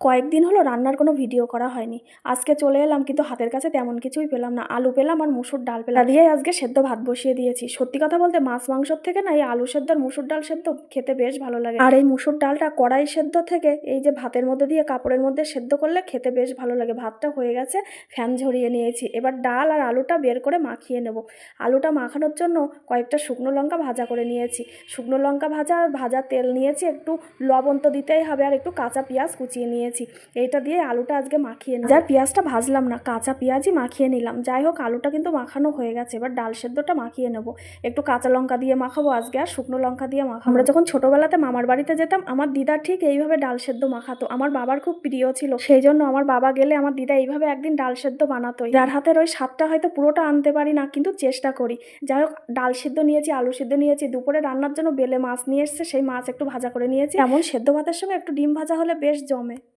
কয়েকদিন হলো রান্নার কোনো ভিডিও করা হয়নি। আজকে চলে এলাম কিন্তু হাতের কাছে তেমন কিছুই পেলাম না। আলু পেলাম আর মুসুর ডাল পেলাম। দিয়ে আজকে সেদ্ধ ভাত বসিয়ে দিয়েছি। সত্যি কথা বলতে মাছ মাংসর থেকে না এই আলু সেদ্ধ আর মুসুর ডাল সেদ্ধ খেতে বেশ ভালো লাগে। আর এই মুসুর ডালটা কড়াই সেদ্ধ থেকে এই যে ভাতের মধ্যে দিয়ে কাপড়ের মধ্যে সেদ্ধ করলে খেতে বেশ ভালো লাগে। ভাতটা হয়ে গেছে, ফ্যান ঝরিয়ে নিয়েছি। এবার ডাল আর আলুটা বের করে মাখিয়ে নেব। আলুটা মাখানোর জন্য কয়েকটা শুকনো লঙ্কা ভাজা করে নিয়েছি। শুকনো লঙ্কা ভাজা আর ভাজা তেল নিয়েছি। একটু লবণ তো দিতেই হবে আর একটু কাঁচা পেঁয়াজ কুচিয়ে নিয়েছি। এইটা দিয়ে আলুটা আজকে মাখিয়ে নিই যার পেঁয়াজটা ভাজলাম না, কাঁচা পেঁয়াজই মাখিয়ে নিলাম। যাই হোক, আলুটা কিন্তু মাখানো হয়ে গেছে। এবার ডাল সেদ্ধটা মাখিয়ে নেব। একটু কাঁচা লঙ্কা দিয়ে মাখাবো আজকে, আর শুকনো লঙ্কা দিয়ে মাখাবো। আমরা যখন ছোটোবেলাতে মামার বাড়িতে যেতাম, আমার দিদা ঠিক এইভাবে ডাল সেদ্ধ মাখাতো। আমার বাবার খুব প্রিয় ছিল। সেই জন্য আমার বাবা গেলে আমার দিদা এইভাবে একদিন ডাল সেদ্ধ বানাতো যার হাতের ওই স্বাদটা হয়তো পুরোটা আনতে পারি না, কিন্তু চেষ্টা করি। যাই হোক, ডাল সেদ্ধ নিয়েছি, আলু সেদ্ধ নিয়েছি। দুপুরে রান্নার জন্য বেলে মাছ নিয়ে এসছে, সেই মাছ একটু ভাজা করে নিয়েছি। এমন সেদ্ধ ভাতের সঙ্গে একটু ডিম ভাজা হলে বেশ জমে।